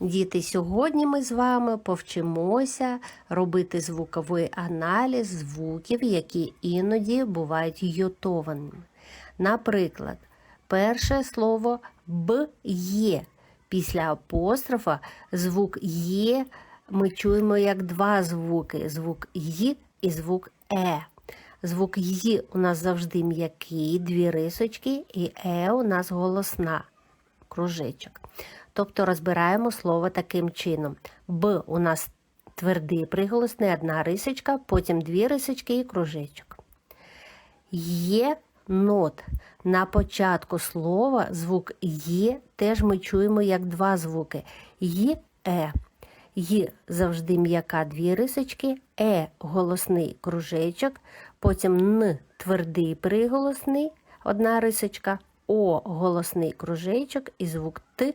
Діти, сьогодні ми з вами повчимося робити звуковий аналіз звуків, які іноді бувають йотованими. Наприклад, перше слово б є. Після апострофа звук є ми чуємо як два звуки: звук й і звук е. Звук й у нас завжди м'який, дві рисочки, і е у нас голосна кружечок. Тобто розбираємо слово таким чином. Б у нас твердий приголосний, одна рисочка, потім дві рисочки і кружечок. Є нот. На початку слова звук є теж ми чуємо як два звуки. Й, е. Й завжди м'яка дві рисочки, е голосний кружечок, потім н твердий приголосний, одна рисочка, о голосний кружечок і звук Т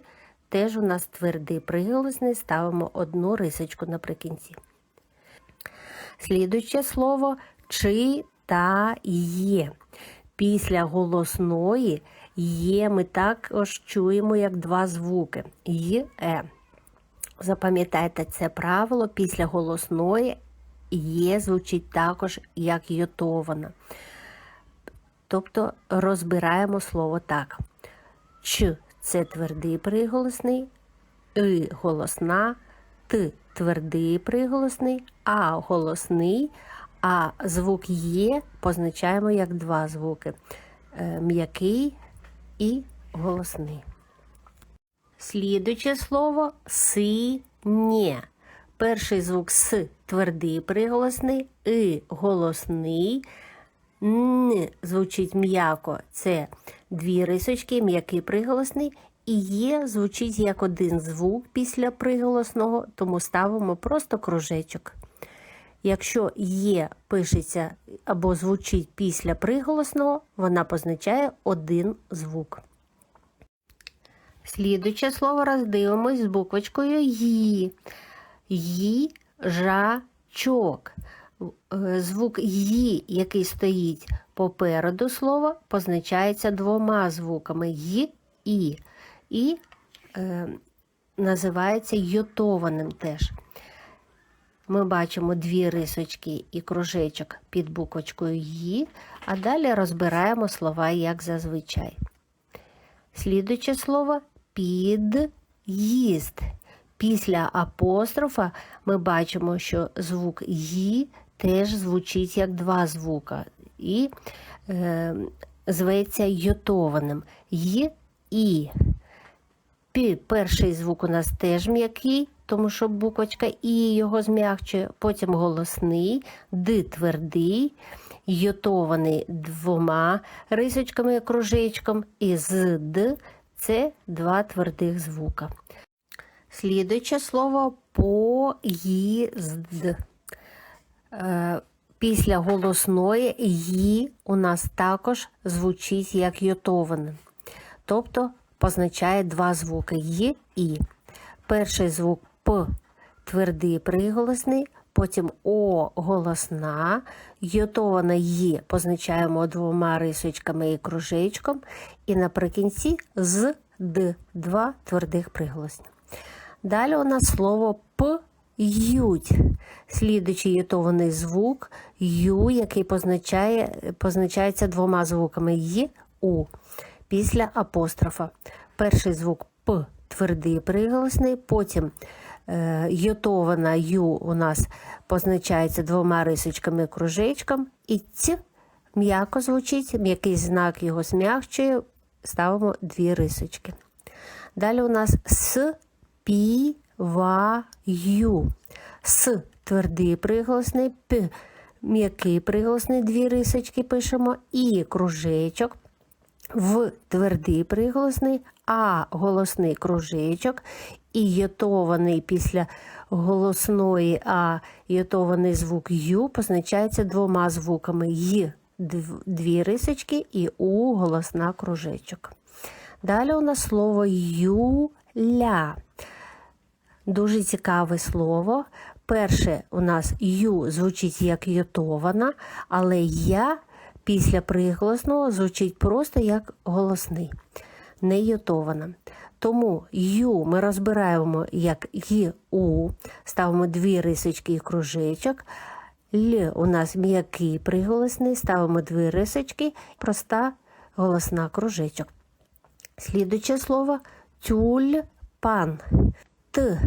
теж у нас твердий приголосний, ставимо одну рисочку наприкінці. Слідуюче слово читає. Після голосної є ми також чуємо як два звуки й е. Запам'ятайте це правило, після голосної є звучить також як йотована. Тобто розбираємо слово так. Ч це твердий приголосний, и голосна, т твердий приголосний, а голосний, а звук є позначаємо як два звуки е, м'який і голосний. Слідуюче слово синє. Перший звук с твердий приголосний, и голосний. Н звучить м'яко, це дві рисочки, м'який приголосний. І є звучить як один звук після приголосного, тому ставимо просто кружечок. Якщо є пишеться або звучить після приголосного, вона позначає один звук. Слідуюче слово роздивимось з буквочкою «ї». Їжачок. Е, Звук «ї», який стоїть попереду слова, позначається двома звуками «й» і. І е, називається йотованим теж. Ми бачимо дві рисочки і кружечок під буквочкою «ї», а далі розбираємо слова як зазвичай. Слідуюче слово під'їзд. Після апострофа ми бачимо, що звук «ї» теж звучить як два звука і е, зветься йотованим. «Й» і. Пі, перший звук у нас теж м'який, тому що буквочка І його зм'якчує, потім голосний, Д твердий, йотований двома рисочками кружечком, і з Д це два твердих звука. Слідуюче слово поїзд. Після голосної «ї» у нас також звучить як йотоване. Тобто позначає два звуки «й» і. Перший звук П твердий приголосний, потім О голосна, йотована «ї» позначаємо двома рисочками і кружечком, і наприкінці з Д два твердих приголосні. Далі у нас слово П ють. Слідуючий йотований звук ю, який позначає, позначається двома звуками «й», у після апострофа. Перший звук П твердий приголосний, потім е, йотована ю у нас позначається двома рисочками кружечком, і ць м'яко звучить, м'який знак його змягчує, ставимо дві рисочки. Далі у нас с пі ва-ю. С твердий приголосний, П м'який приголосний, дві рисочки пишемо, і кружечок, в твердий приголосний, а голосний кружечок, і йотований після голосної а йотований звук Ю позначається двома звуками Й дві рисочки і У голосна кружечок. Далі у нас слово юля. Дуже цікаве слово. Перше у нас ю звучить як йотована, але я після приголосного звучить просто як голосний, не йотована. Тому ю ми розбираємо як ю, ставимо дві рисочки і кружечок. Л у нас м'який приголосний, ставимо дві рисочки, проста голосна кружечок. Слідуче слово тюльпан. Т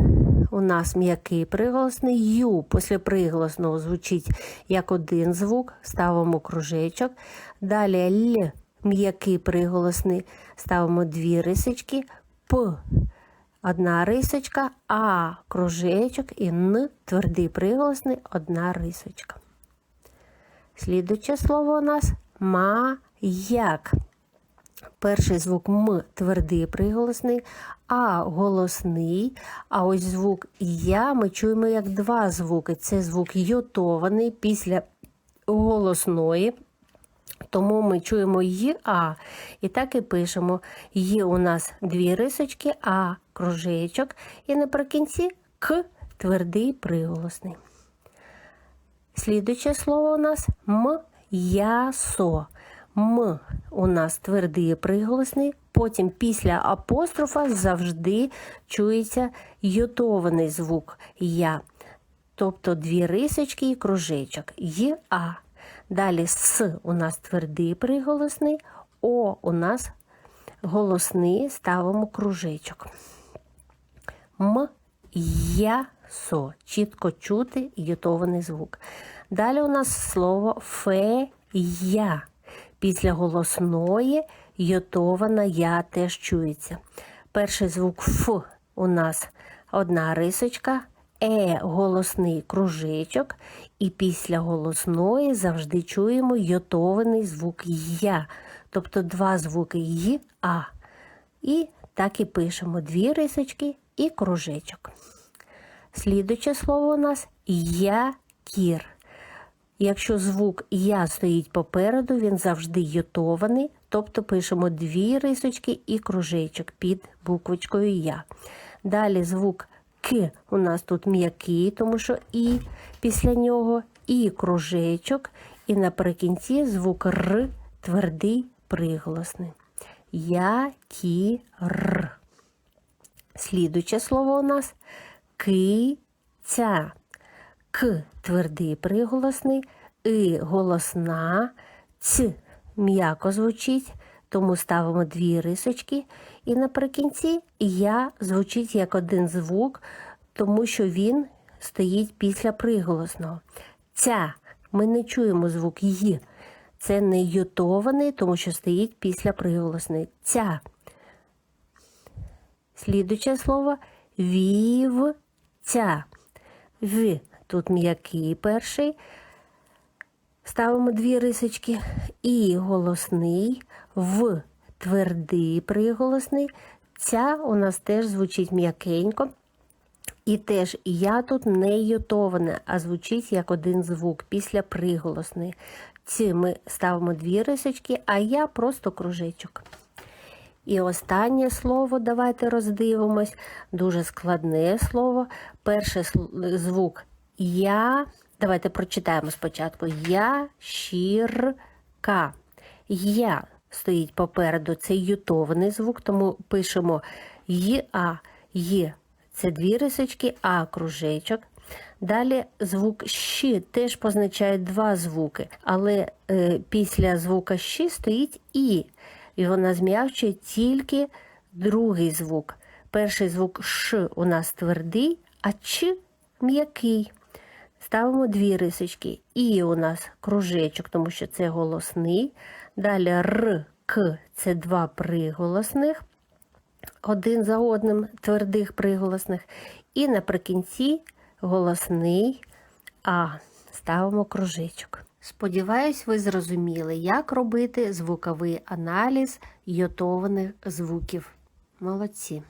у нас м'який приголосний. Ю. Після приголосного звучить як один звук, ставимо кружечок. Далі Л. М'який приголосний, ставимо дві рисочки, П. Одна рисочка, А. Кружечок. І Н. Твердий приголосний, одна рисочка. Слідуче слово у нас маяк. Перший звук М твердий приголосний, А голосний. А ось звук Я ми чуємо як два звуки. Це звук йотований після голосної. Тому ми чуємо Й А. І так і пишемо. Є у нас дві рисочки, А кружечок. І наприкінці К твердий приголосний. Слідуче слово у нас м'ясо. М у нас твердий приголосний, потім після апострофа завжди чується йотований звук Я. Тобто дві рисочки і кружечок. Й А. Далі С у нас твердий приголосний, О у нас голосний, ставимо кружечок. М, я, со. Чітко чути йотований звук. Далі у нас слово фея. Після голосної йотована я теж чується. Перший звук Ф у нас одна рисочка, Е голосний кружечок, і після голосної завжди чуємо йотований звук Я. Тобто два звуки Й, А. І так і пишемо дві рисочки і кружечок. Слідуче слово у нас якір. Якщо звук Я стоїть попереду, він завжди йотований, тобто пишемо дві рисочки і кружечок під буквочкою Я. Далі звук К у нас тут м'який, тому що І після нього, і кружечок, і наприкінці звук Р твердий приголосний. Я-кі-р. Слідуче слово у нас киця. К твердий приголосний, И голосна, Ц м'яко звучить, тому ставимо дві рисочки. І наприкінці Я звучить як один звук, тому що він стоїть після приголосного. Ця ми не чуємо звук Й. Це не йотований, тому що стоїть після приголосної. Ця. Слідуче слово вівця. В. Тут м'який перший. Ставимо дві рисочки. І голосний, в твердий приголосний. Ця у нас теж звучить м'якенько. І теж я тут не йотоване, а звучить як один звук після приголосний. Ці ми ставимо дві рисочки, а я просто кружечок. І останнє слово, давайте роздивимось. Дуже складне слово. Перший звук я. Давайте прочитаємо спочатку. Я-щір-ка. Я стоїть попереду, це ютований звук, тому пишемо й-а, є. Це дві рисочки, а кружечок. Далі звук щ теж позначає два звуки, але е, після звука щ стоїть і, і вона зм'якчує тільки другий звук. Перший звук ш у нас твердий, а ч м'який. Ставимо дві рисочки. І у нас кружечок, тому що це голосний. Далі р, к це два приголосних, один за одним твердих приголосних. І наприкінці голосний А. Ставимо кружечок. Сподіваюсь, ви зрозуміли, як робити звуковий аналіз йотованих звуків. Молодці!